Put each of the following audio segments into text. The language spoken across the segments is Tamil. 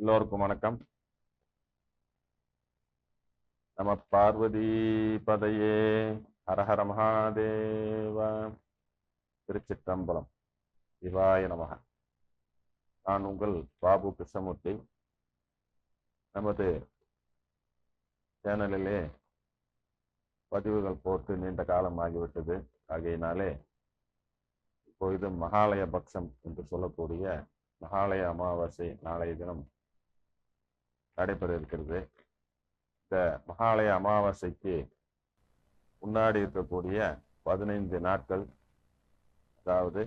எல்லோருக்கும் வணக்கம். நம பார்வதி பதையே ஹரஹர மகாதேவ. திருச்சிற்றம்பலம். சிவாய நமக. நான் உங்கள் பாபு கிருஷ்ணமூர்த்தி. நமது சேனலிலே பதிவுகள் போட்டு நீண்ட காலம் ஆகிவிட்டது. ஆகையினாலே இப்பொழுது மகாலய பக்ஷம் என்று சொல்லக்கூடிய மகாலய அமாவாசை நாளைய தினம் நடைபெற இருக்கிறது. இந்த மகாலய அமாவாசைக்கு முன்னாடி இருக்கக்கூடிய பதினைந்து நாட்கள் அதாவது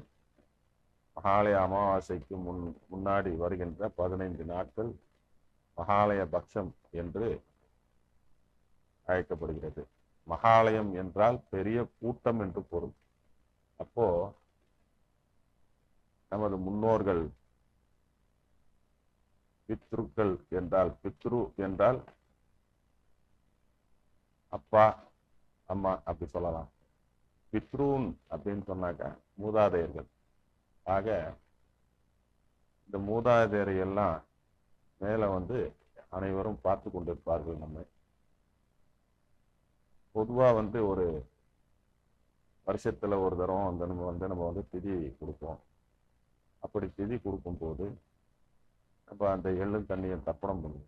மகாலய அமாவாசைக்கு முன் முன்னாடி வருகின்ற பதினைந்து நாட்கள் மகாலய பக்ஷம் என்று அழைக்கப்படுகிறது. மகாலயம் என்றால் பெரிய கூட்டம் என்று பொருள். அப்போ நமது முன்னோர்கள் பித்ருக்கள் என்றால் பித்ரு என்றால் அப்பா அம்மா அப்படி சொல்லலாம். பித்ருன் அப்படின்னு சொன்னாக்க மூதாதையர்கள். ஆக இந்த மூதாதையரை எல்லாம் மேல வந்து அனைவரும் பார்த்து கொண்டிருப்பார்கள் நம்மை. பொதுவா வந்து ஒரு வருஷத்துல ஒரு தரம் வந்து நம்ம வந்து நம்ம வந்து திதி கொடுப்போம். அப்படி திதி கொடுக்கும்போது அப்போ அந்த எள்ளும் தண்ணியை தர்ப்பணம் பண்ணுவோம்.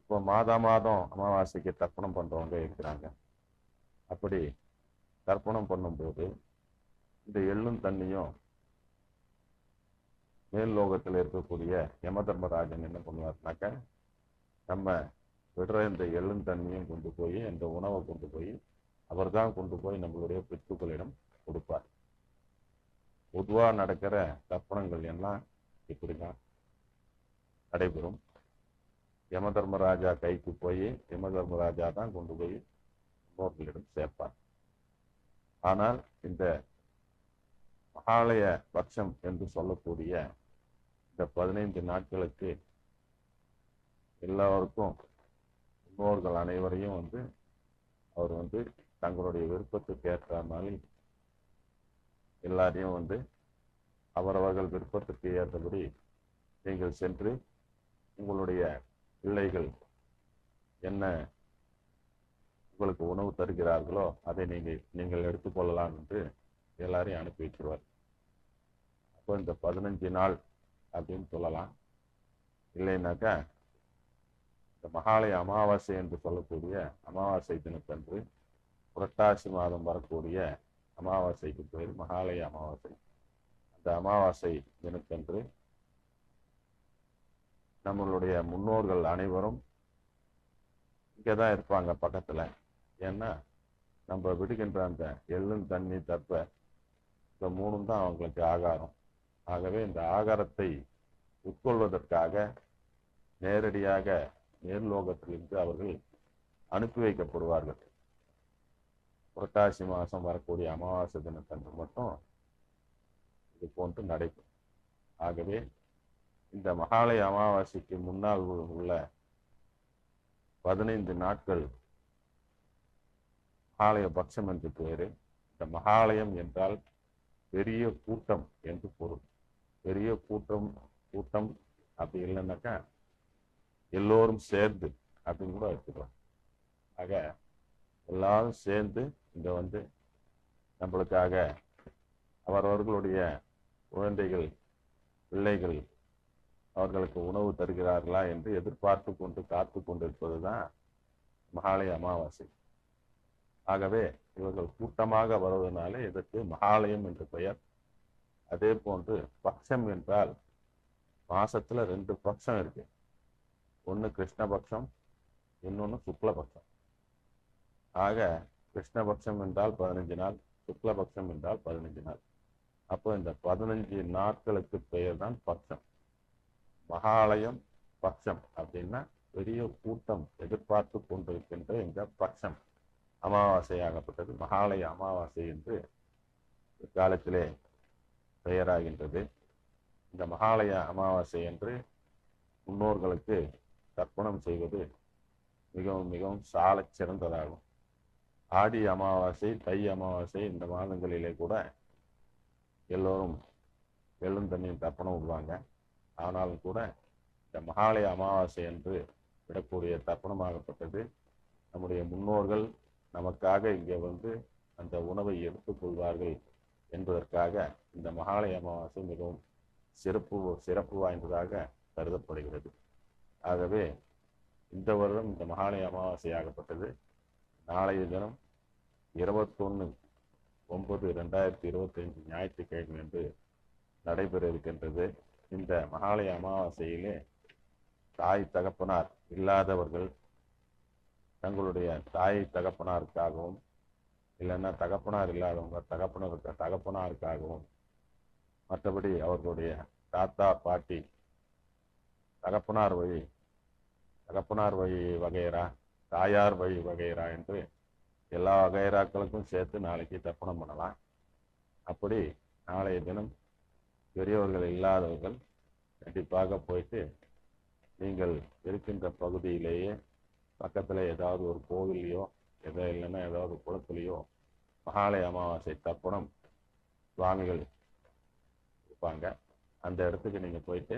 இப்போ மாதா மாதம் அமாவாசைக்கு தர்ப்பணம் பண்றவங்க இருக்கிறாங்க. அப்படி தர்ப்பணம் பண்ணும்போது இந்த எள்ளும் தண்ணியும் மேல் லோகத்தில் இருக்கக்கூடிய யம தர்மராஜன் என்ன பண்ணுவார்னாக்க நம்ம விடுற இந்த எள்ளும் தண்ணியும் கொண்டு போய் இந்த உணவை கொண்டு போய் அவர் தான் கொண்டு போய் நம்மளுடைய பித்துக்களிடம் கொடுப்பார். பொதுவாக நடக்கிற தர்ப்பணங்கள் எல்லாம் இப்படிதான் நடைபெறும். யம தர்மராஜா கைக்கு போய் யம தர்மராஜா தான் கொண்டு போய் முன்னோர்களிடம் சேர்ப்பார். ஆனால் இந்த மகாலய பட்சம் என்று சொல்லக்கூடிய இந்த பதினைந்து நாட்களுக்கு எல்லோருக்கும் முன்னோர்கள் அனைவரையும் வந்து அவர் வந்து தங்களுடைய விருப்பத்துக்கு ஏற்ற மாதிரி எல்லாரையும் வந்து அவரவர்கள் விருப்பத்திற்கு ஏற்றபடி நீங்கள் சென்று உங்களுடைய பிள்ளைகள் என்ன உங்களுக்கு உணவு தருகிறார்களோ அதை நீங்கள் நீங்கள் எடுத்துக்கொள்ளலாம் என்று எல்லாரையும் அனுப்பி வச்சிருவார் அப்போ இந்த பதினஞ்சு நாள் அப்படின்னு சொல்லலாம். இல்லைன்னாக்கா இந்த மகாலய அமாவாசை என்று சொல்லக்கூடிய அமாவாசை தினத்தன்று புரட்டாசி மாதம் வரக்கூடிய அமாவாசைக்கு பேர் மகாலய அமாவாசை. அந்த அமாவாசை தினத்தன்று நம்மளுடைய முன்னோர்கள் அனைவரும் இங்கே தான் இருப்பாங்க பக்கத்தில். ஏன்னா நம்ம விடுகின்ற அந்த எள்ளும் தண்ணி தப்ப இந்த மூணும் தான் அவங்களுக்கு ஆகாரம். ஆகவே இந்த ஆகாரத்தை உட்கொள்வதற்காக நேரடியாக நேர்லோகத்திலிருந்து அவர்கள் அனுப்பி வைக்கப்படுவார்கள். புரட்டாசி மாதம் வரக்கூடிய அமாவாசை தினத்தன்று மட்டும் இது போன்று நடைபெறும். ஆகவே இந்த மகாலய அமாவாசைக்கு முன்னால் உள்ள பதினைந்து நாட்கள் மகாலய பட்சம் என்று பெயரு. இந்த மகாலயம் என்றால் பெரிய கூட்டம் என்று பொருள். பெரிய கூட்டம் கூட்டம் அப்படி இல்லைன்னாக்கா எல்லோரும் சேர்ந்து அப்படின்னு கூட எடுத்துக்கலாம். ஆக எல்லாரும் சேர்ந்து இங்க வந்து நம்மளுக்காக அவரவர்களுடைய குழந்தைகள் பிள்ளைகள் அவர்களுக்கு உணவு தருகிறார்களா என்று எதிர்பார்த்து கொண்டு காத்து கொண்டிருப்பது தான் மகாலய அமாவாசை. ஆகவே இவர்கள் கூட்டமாக வருவதனாலே இதற்கு மகாலயம் என்று பெயர். அதே போன்று பக்ஷம் என்றால் மாசத்துல ரெண்டு பக்ஷம் இருக்கு. ஒன்று கிருஷ்ணபக்ஷம் இன்னொன்று சுக்லபக்ஷம் ஆக கிருஷ்ணபக்ஷம் என்றால் பதினஞ்சு நாள் சுக்லபக்ஷம் என்றால் பதினஞ்சு நாள். அப்போ இந்த பதினஞ்சு நாட்களுக்கு பெயர் தான் பட்சம். மகாலயம் பட்சம் அப்படின்னா பெரிய கூட்டம் எதிர்பார்த்து கொண்டிருக்கின்ற இந்த பட்சம். அமாவாசையாகப்பட்டது. மகாலய அமாவாசை என்று காலத்திலே பெயராகின்றது. இந்த மகாலய அமாவாசை என்று முன்னோர்களுக்கு தர்ப்பணம் செய்வது மிகவும் மிகவும் சால சிறந்ததாகும். ஆடி அமாவாசை தை அமாவாசை இந்த மாதங்களிலே கூட எல்லோரும் வெள்ளும் தண்ணியும் தர்ப்பணம் விடுவாங்க. ஆனாலும் கூட இந்த மகாலய அமாவாசை என்று விடக்கூடிய தர்ப்பணமாகப்பட்டது நம்முடைய முன்னோர்கள் நமக்காக இங்கே வந்து அந்த உணவை எடுத்துக்கொள்வார்கள் என்பதற்காக இந்த மகாலய அமாவாசை மிகவும் சிறப்பு சிறப்பு வாய்ந்ததாக கருதப்படுகிறது. ஆகவே இந்த வருடம் இந்த மகாலய அமாவாசையாகப்பட்டது நாளைய தினம் இருபத்தொன்று ஒன்பது ரெண்டாயிரத்தி இருபத்தைந்து ஞாயிற்றுக்கிழமை என்று நடைபெற இருக்கின்றது. இந்த மகாலய அமாவாசையிலே தாய் தகப்பனார் இல்லாதவர்கள் தங்களுடைய தாய் தகப்பனாருக்காகவும் இல்லைன்னா தகப்பனார் இல்லாதவங்க தகப்பனருக்கு தகப்பனாருக்காகவும் மற்றபடி அவர்களுடைய தாத்தா பாட்டி தகப்பனார் வழி தகப்பனார் வழி வகையரா தாயார் வழி வகையரா என்று எல்லா கைராக்களுக்கும் சேர்த்து நாளைக்கு தர்ப்பணம் பண்ணலாம். அப்படி நாளைய தினம் பெரியவர்கள் இல்லாதவர்கள் கண்டிப்பாக போயிட்டு நீங்கள் இருக்கின்ற பகுதியிலேயே பக்கத்தில் ஏதாவது ஒரு கோவில்லையோ எதோ இல்லைன்னா ஏதாவது குளத்துலையோ மகாலய அமாவாசை தர்ப்பணம் சுவாமிகள் இருப்பாங்க. அந்த இடத்துக்கு நீங்கள் போயிட்டு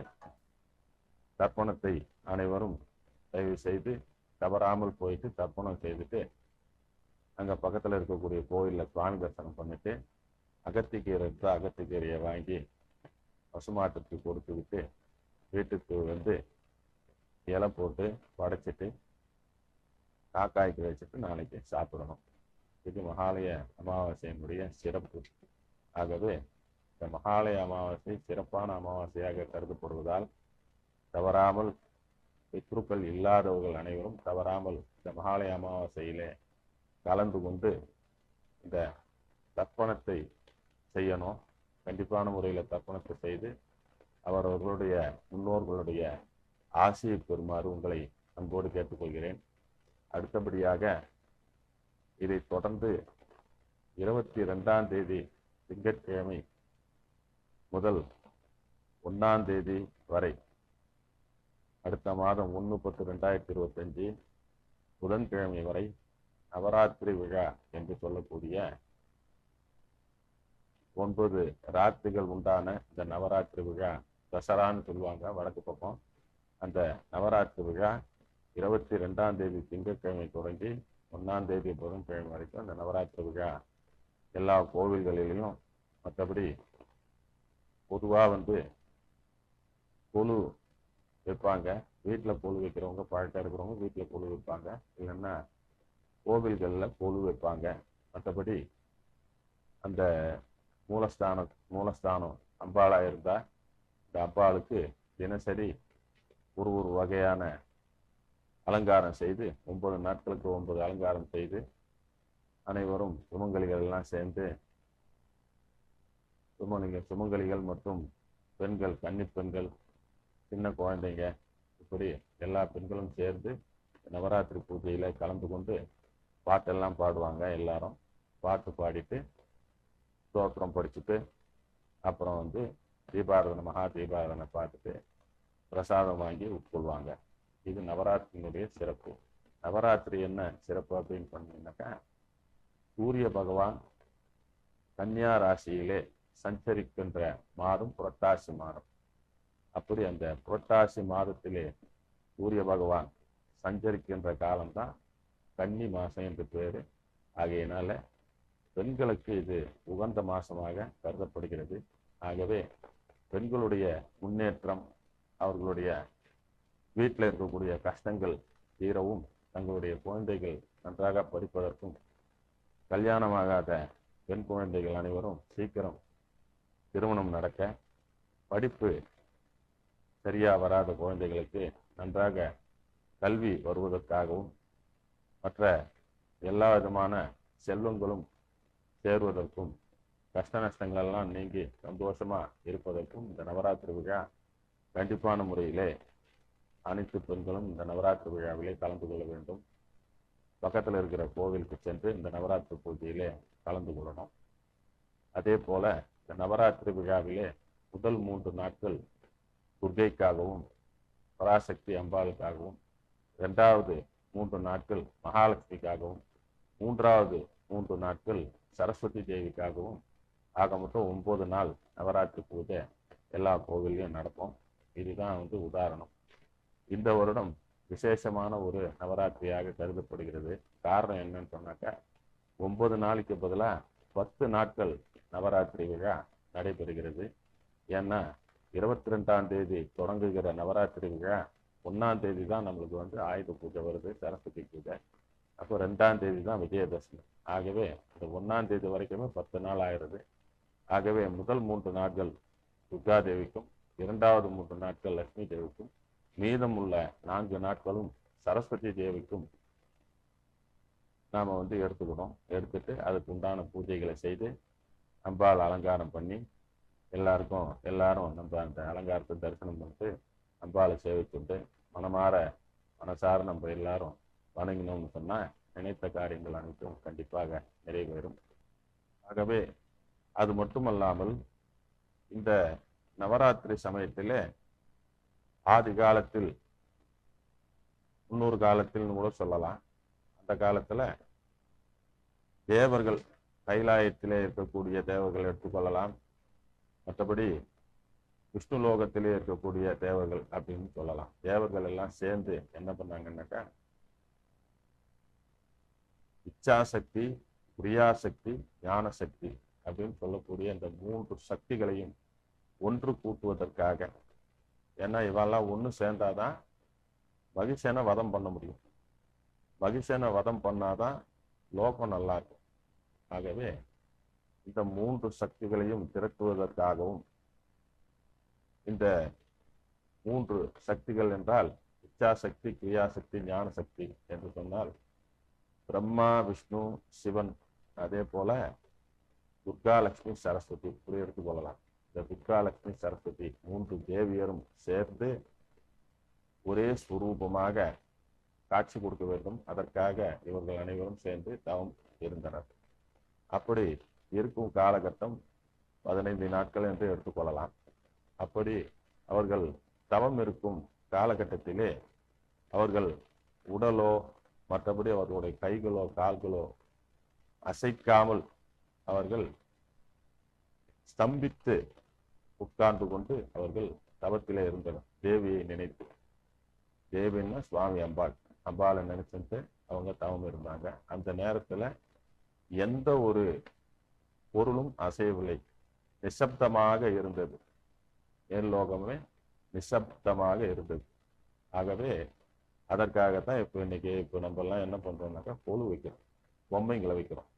தர்ப்பணத்தை அனைவரும் தயவு செய்து தவறாமல் போயிட்டு தர்ப்பணம் செய்துட்டு அங்கே பக்கத்தில் இருக்கக்கூடிய கோயிலில் சுவாமி தரிசனம் பண்ணிட்டு அகத்திக்கீரை இருந்தால் அகத்திக்கீரையை வாங்கி பசுமாட்டுக்கு கொடுத்து விட்டு வீட்டுக்கு வந்து இலை போட்டு படைச்சிட்டு காக்காய்க்கு வச்சுட்டு நாளைக்கு சாப்பிடணும். இது மகாலய அமாவாசையினுடைய சிறப்பு. ஆகவே இந்த மகாலய அமாவாசை சிறப்பான அமாவாசையாக கருதப்படுவதால் தவறாமல் பித்ருக்கள் இல்லாதவர்கள் அனைவரும் தவறாமல் இந்த மகாலய அமாவாசையிலே கலந்து கொண்டு இந்த தர்ப்பணத்தை செய்யணும். கண்டிப்பான முறையில் தர்ப்பணத்தை செய்து அவரவர்களுடைய முன்னோர்களுடைய ஆசையை பெறுமாறு உங்களை அன்போடு கேட்டுக்கொள்கிறேன். அடுத்தபடியாக இதை தொடர்ந்து இருபத்தி ரெண்டாம் தேதி திங்கட்கிழமை முதல் ஒன்றாம் தேதி வரை அடுத்த மாதம் ஒன்று பத்து ரெண்டாயிரத்தி இருபத்தஞ்சு புதன்கிழமை வரை நவராத்திரி விழா என்று சொல்லக்கூடிய ஒன்பது ராத்திரிகள் உண்டான இந்த நவராத்திரி விழா தசரான்னு சொல்லுவாங்க வடக்கு பக்கம். அந்த நவராத்திரி விழா இருபத்தி ரெண்டாம் தேதி திங்கட்கிழமை தொடங்கி ஒன்றாம் தேதி புதன்கிழமை வரைக்கும் அந்த நவராத்திரி விழா எல்லா கோவில்களிலும் மற்றபடி பொதுவாக வந்து குழு வைப்பாங்க. வீட்டில் கொலு வைக்கிறவங்க பழக்கம் இருக்கிறவங்க வீட்டில் கொலு வைப்பாங்க. இல்லைன்னா கோவில்களில் கொழு வைப்பாங்க. மற்றபடி அந்த மூலஸ்தானம் மூலஸ்தானம் அம்பாளாக இருந்தால் இந்த அம்பாளுக்கு தினசரி ஒரு ஒரு வகையான அலங்காரம் செய்து ஒன்பது நாட்களுக்கு ஒன்பது அலங்காரம் செய்து அனைவரும் சுமங்கலிகள் எல்லாம் சேர்ந்து சுமங்கலிகள் சுமங்கலிகள் மற்றும் பெண்கள் கன்னி பெண்கள் சின்ன குழந்தைங்க இப்படி எல்லா பெண்களும் சேர்ந்து நவராத்திரி பூஜையில் கலந்து கொண்டு பாட்டெல்லாம் பாடுவாங்க எல்லாரும். பாட்டு பாடிட்டு ஸ்தோத்திரம் படிச்சுட்டு அப்புறம் வந்து தீபாரதனை மகா தீபாரதனை பார்த்துட்டு பிரசாதம் வாங்கி உட்கொள்வாங்க. இது நவராத்திரியினுடைய சிறப்பு. நவராத்திரி என்ன சிறப்பு அப்படின்னு பண்ணீங்கன்னாக்கா சூரிய பகவான் கன்னியா ராசியிலே சஞ்சரிக்கின்ற மாதம் புரட்டாசி மாதம். அப்படி அந்த புரட்டாசி மாதத்திலே சூரிய பகவான் சஞ்சரிக்கின்ற காலம்தான் கன்னி மாசம் என்று பேர். ஆகையினால் பெண்களுக்கு இது உகந்த மாசமாக கருதப்படுகிறது. ஆகவே பெண்களுடைய முன்னேற்றம் அவர்களுடைய வீட்டில் இருக்கக்கூடிய கஷ்டங்கள் தீரவும் தங்களுடைய குழந்தைகள் நன்றாக படிப்பதற்கும் கல்யாணமாகாத பெண் குழந்தைகள் அனைவரும் சீக்கிரம் திருமணம் நடக்க படிப்பு சரியாக வராத குழந்தைகளுக்கு நன்றாக கல்வி வருவதற்காகவும் மற்ற எல்லா விதமான செல்வங்களும் சேருவதற்கும் கஷ்ட நஷ்டங்களெல்லாம் நீங்கி சந்தோஷமா இருப்பதற்கும் இந்த நவராத்திரி விழா கண்டிப்பான முறையிலே அனைத்து பெண்களும் இந்த நவராத்திரி விழாவிலே கலந்து கொள்ள வேண்டும். பக்கத்தில் இருக்கிற கோவிலுக்கு சென்று இந்த நவராத்திரி பூஜையிலே கலந்து கொள்ளணும். அதே போல இந்த நவராத்திரி விழாவிலே முதல் மூன்று நாட்கள் துர்கைக்காகவும் பராசக்தி அம்பாளுக்காகவும் இரண்டாவது மூன்று நாட்கள் மகாலட்சுமிக்காகவும் மூன்றாவது மூன்று நாட்கள் சரஸ்வதி தேவிக்காகவும் ஆக மொத்தம் ஒன்பது நாள் நவராத்திரி பூஜை எல்லா கோவில்லையும் நடக்கும் இதுதான் வந்து உதாரணம். இந்த வருடம் விசேஷமான ஒரு நவராத்திரியாக கருதப்படுகிறது. காரணம் என்னன்னு சொன்னாக்கா ஒன்பது நாளைக்கு பதிலாக பத்து நாட்கள் நவராத்திரி விழா நடைபெறுகிறது. ஏன்னா இருபத்தி ரெண்டாம் தேதி தொடங்குகிற நவராத்திரி விழா ஒன்றாம் தேதி தான் நம்மளுக்கு வந்து ஆயுத பூஜை வருது சரஸ்வதி பூஜை. அப்போ ரெண்டாம் தேதி தான் விஜயதசமி. ஆகவே இந்த ஒன்றாம் தேதி வரைக்குமே பத்து நாள் ஆயிடுது. ஆகவே முதல் மூன்று நாட்கள் துர்கா தேவிக்கும் இரண்டாவது மூன்று நாட்கள் லட்சுமி தேவிக்கும் மீதமுள்ள நான்கு நாட்களும் சரஸ்வதி தேவிக்கும் நாம் வந்து எடுத்துக்கணும். எடுத்துட்டு அதுக்கு உண்டான பூஜைகளை செய்து அம்பாள் அலங்காரம் பண்ணி எல்லாருக்கும் எல்லாரும் நம்ம அந்த அலங்காரத்தை தரிசனம் பண்ணிட்டு அன்பால் சேவித்துண்டு மனமாற மனசார நம்ம எல்லாரும் வணங்கினோம்னு சொன்னால் நினைத்த காரியங்கள் அனைத்தும் கண்டிப்பாக நிறைவேறும். ஆகவே அது மட்டுமல்லாமல் இந்த நவராத்திரி சமயத்திலே ஆதி காலத்தில் முன்னூறு காலத்தில் கூட சொல்லலாம். அந்த காலத்தில் தேவர்கள் கைலாயத்திலே இருக்கக்கூடிய தேவர்கள் எடுத்துக்கொள்ளலாம். மற்றபடி விஷ்ணு லோகத்திலே இருக்கக்கூடிய தேவர்கள் அப்படின்னு சொல்லலாம். தேவர்கள் எல்லாம் சேர்ந்து என்ன பண்ணாங்கன்னாக்கா இச்சாசக்தி கிரியாசக்தி ஞான சக்தி அப்படின்னு சொல்லக்கூடிய இந்த மூன்று சக்திகளையும் ஒன்று கூட்டுவதற்காக. ஏன்னா இவெல்லாம் ஒன்று சேர்ந்தாதான் மகிஷனை வதம் பண்ண முடியும். மகிஷனை வதம் பண்ணாதான் லோகம் நல்லா இருக்கும். ஆகவே இந்த மூன்று சக்திகளையும் திரட்டுவதற்காகவும் இந்த மூன்று சக்திகள் என்றால் இச்சாசக்தி கிரியாசக்தி ஞான சக்தி என்று சொன்னால் பிரம்மா விஷ்ணு சிவன் அதே போல துர்கா லட்சுமி சரஸ்வதி இப்படி எடுத்துக்கொள்ளலாம் இந்த துர்கா லட்சுமி சரஸ்வதி மூன்று தேவியரும் சேர்ந்து ஒரே சுரூபமாக காட்சி கொடுக்க வேண்டும். அதற்காக இவர்கள் அனைவரும் சேர்ந்து தவம் இருந்தனர். அப்படி இருக்கும் காலகட்டம் பதினைந்து நாட்கள் என்று எடுத்துக்கொள்ளலாம் அப்படி அவர்கள் தவம் இருக்கும் காலகட்டத்திலே அவர்கள் உடலோ மற்றபடி அவர்களுடைய கைகளோ கால்களோ அசைக்காமல் அவர்கள் ஸ்தம்பித்து உட்கார்ந்து கொண்டு அவர்கள் தவத்திலே இருந்தனர். தேவியை நினைத்து. தேவின்னா சுவாமி அம்பாள். அம்பாளை நினைச்சுட்டு அவங்க தவம் இருந்தாங்க. அந்த நேரத்துல எந்த ஒரு பொருளும் அசையவில்லை. நிசப்தமாக இருந்தது. மேல்லோகமே நிசப்தமாக இருந்தது. ஆகவே அதற்காகத்தான் இப்போ இன்னைக்கு இப்போ நம்ம எல்லாம் என்ன பண்றோம்னாக்கா கொழு வைக்கிறோம். பொம்மைங்களை வைக்கிறோம்.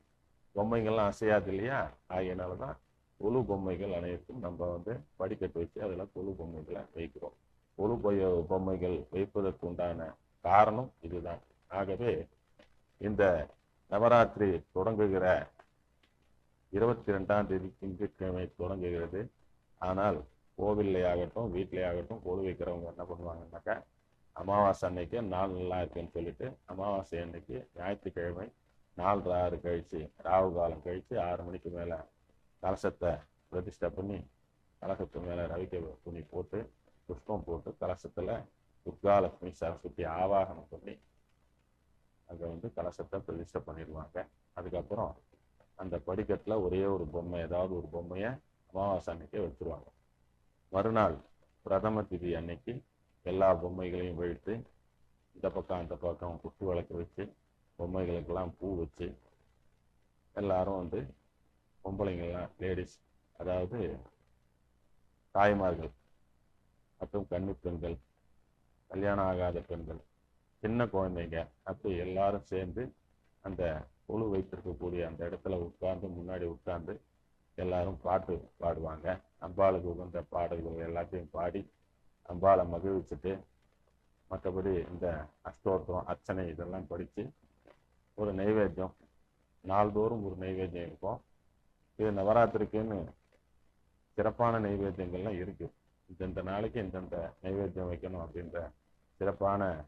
பொம்மைங்கள்லாம் அசையாது இல்லையா? ஆகையினால தான் கொழு பொம்மைகள் அனைத்தும் நம்ம வந்து படிக்கட்டு வச்சு அதில் கொழு பொம்மைகளை வைக்கிறோம். கொழு பொய்ய பொம்மைகள் வைப்பதற்கு உண்டான காரணம் இதுதான். ஆகவே இந்த நவராத்திரி தொடங்குகிற இருபத்தி ரெண்டாம் தேதி திங்கட்கிழமை தொடங்குகிறது. ஆனால் கோவில்லே ஆகட்டும் வீட்டிலே ஆகட்டும் வைக்கிறவங்க என்ன பண்ணுவாங்கன்னாக்கா அமாவாசை அன்னைக்கு நாள் நல்லா இருக்குன்னு சொல்லிட்டு அமாவாசை அன்னைக்கு ஞாயிற்றுக்கிழமை நாலு ஆறு கழித்து ராகு காலம் கழித்து ஆறு மணிக்கு மேலே கலசத்தை பிரதிஷ்டை பண்ணி கலசத்து மேலே ரவிக்க துணி போட்டு புஷ்பம் போட்டு கலசத்தில் துர்காலட்சுமி சரஸ்வதி ஆவாகனம் பண்ணி அங்கே வந்து கலசத்தை பிரதிஷ்டை பண்ணிடுவாங்க அதுக்கப்புறம் அந்த படிக்கட்டில் ஒரே ஒரு பொம்மை ஏதாவது ஒரு பொம்மையை அமாவாசை அன்னைக்கே வச்சுருவாங்க மறுநாள் பிரதம திதி அன்னைக்கு எல்லா பொம்மைகளையும் வைத்து இந்த பக்கம் அந்த பக்கம் குத்து விளக்கு வச்சு பொம்மைகளுக்கெல்லாம் பூ வச்சு எல்லாரும் வந்து பொம்பளைங்கள்லாம் லேடிஸ் அதாவது தாய்மார்கள் மற்றும் கன்னி பெண்கள் கல்யாணம் ஆகாத பெண்கள் சின்ன குழந்தைங்க அப்படி எல்லாரும் சேர்ந்து அந்த குழு வைத்திருக்கக்கூடிய அந்த இடத்துல உட்கார்ந்து முன்னாடி உட்கார்ந்து எல்லாரும் பாட்டு பாடுவாங்க. அம்பாளுக்கு உகந்த பாடல்கள் எல்லாத்தையும் பாடி அம்பாளை மகிழ்விச்சுட்டு மற்றபடி இந்த அஷ்டோத்திரம் அர்ச்சனை இதெல்லாம் படித்து ஒரு நைவேத்தியம் நாள்தோறும் ஒரு நைவேத்தியம் இருக்கும். இது நவராத்திரிக்குன்னு சிறப்பான நைவேத்தியங்கள்லாம் இருக்கு. இந்தந்த நாளைக்கு இந்தந்த நைவேத்தியம் வைக்கணும் அப்படின்ற சிறப்பான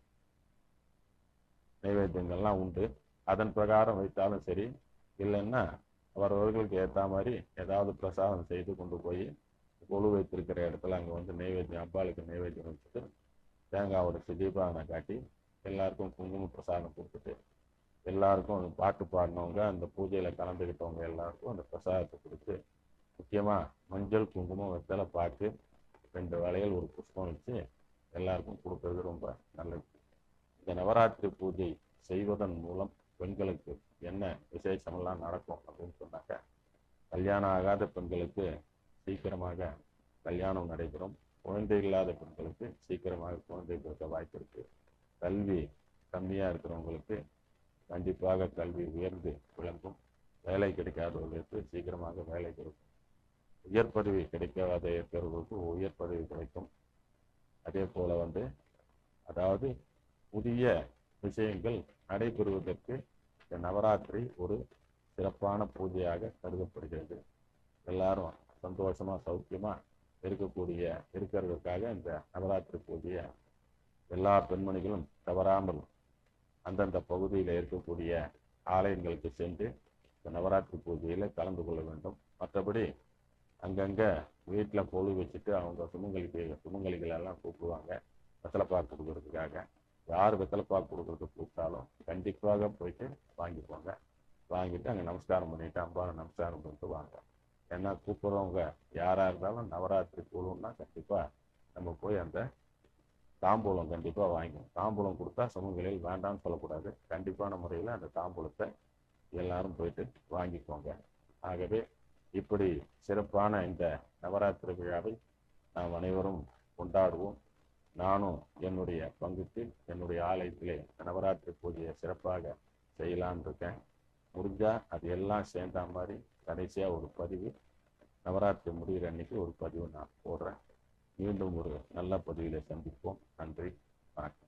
நைவேத்தியங்கள்லாம் உண்டு. அதன் பிரகாரம் வைத்தாலும் சரி இல்லைன்னா அவரவர்களுக்கு ஏற்ற மாதிரி ஏதாவது பிரசாதம் செய்து கொண்டு போய் கொழு வைத்திருக்கிற இடத்துல அங்கே வந்து நெய்வேத்தியம் அம்பாளுக்கு நெய்வேத்தியம் வச்சுட்டு தேங்காவோட உடைச்சு காட்டி எல்லாருக்கும் குங்கும பிரசாதம் கொடுத்துட்டு எல்லாருக்கும் அந்த பாட்டு பாடினவங்க அந்த பூஜையில் கலந்துக்கிட்டவங்க எல்லாருக்கும் அந்த பிரசாதத்தை கொடுத்து முக்கியமாக மஞ்சள் குங்குமம் வெத்தலை பாட்டு ரெண்டு வளையல் ஒரு புஷ்பம் வச்சு எல்லாருக்கும் கொடுக்கறது ரொம்ப நல்லது. இந்த நவராத்திரி பூஜை செய்வதன் மூலம் பெண்களுக்கு என்ன விசேஷமெல்லாம் நடக்கும் அப்படின்னு சொன்னாக்க கல்யாணம் ஆகாத பெண்களுக்கு சீக்கிரமாக கல்யாணம் நடைபெறும். குழந்தை இல்லாத பெண்களுக்கு சீக்கிரமாக குழந்தை பிறக்க வாய்ப்பு இருக்கு. கல்வி கம்மியாக இருக்கிறவங்களுக்கு கண்டிப்பாக கல்வி உயர்ந்து விளங்கும். வேலை கிடைக்காதவர்களுக்கு சீக்கிரமாக வேலை கிடைக்கும். உயர் பதவி கிடைக்காத பெறுவதற்கு உயர் பதவி கிடைக்கும். அதே போல வந்து அதாவது புதிய விஷயங்கள் நடைபெறுவதற்கு இந்த நவராத்திரி ஒரு சிறப்பான பூஜையாக கருதப்படுகிறது. எல்லாரும் சந்தோஷமா சௌக்கியமா இருக்கக்கூடிய இருக்கிறதுக்காக இந்த நவராத்திரி பூஜையை எல்லா பெண்மணிகளும் தவறாமல் அந்தந்த பகுதியில் இருக்கக்கூடிய ஆலயங்களுக்கு சென்று இந்த நவராத்திரி பூஜையில் கலந்து கொள்ள வேண்டும். மற்றபடி அங்கங்கே வீட்டில் பொழு வச்சுட்டு அவங்க சுமங்கலிக்கு சுமங்கலிகள் எல்லாம் கூப்பிடுவாங்க பார்த்து கொடுக்கறதுக்காக. யார் வெத்தலைப்பாக்கு கொடுக்கறதுக்கு கூப்பிட்டாலும் கண்டிப்பாக போயிட்டு வாங்கிப்போங்க வாங்கிட்டு அங்கே நமஸ்காரம் பண்ணிட்டு அம்பாவை நமஸ்காரம் பண்ணிட்டு வாங்க. ஏன்னா கூப்பிட்றவங்க யாராக இருந்தாலும் நவராத்திரி குழுன்னா கண்டிப்பாக நம்ம போய் அந்த தாம்பூலம் கண்டிப்பாக வாங்கிக்கணும். தாம்பூலம் கொடுத்தா சமூகங்களில் வேண்டாம்னு சொல்லக்கூடாது. கண்டிப்பான முறையில் அந்த தாம்பூலத்தை எல்லாரும் போயிட்டு வாங்கிக்கோங்க. ஆகவே இப்படி சிறப்பான இந்த நவராத்திரி விழாவை நாம் அனைவரும் கொண்டாடுவோம். நானும் என்னுடைய பங்குக்கு என்னுடைய ஆலயத்திலே நவராத்திரி பூஜையை சிறப்பாக செய்யலான்னு இருக்கேன். முடிஞ்சா அது எல்லாம் சேர்ந்த மாதிரி கடைசியாக ஒரு பதிவு நவராத்திரி முடிகிற அன்னைக்கு ஒரு பதிவு நான் போடுறேன். மீண்டும் ஒரு நல்ல பதிவிலே சந்திப்போம். நன்றி வணக்கம்.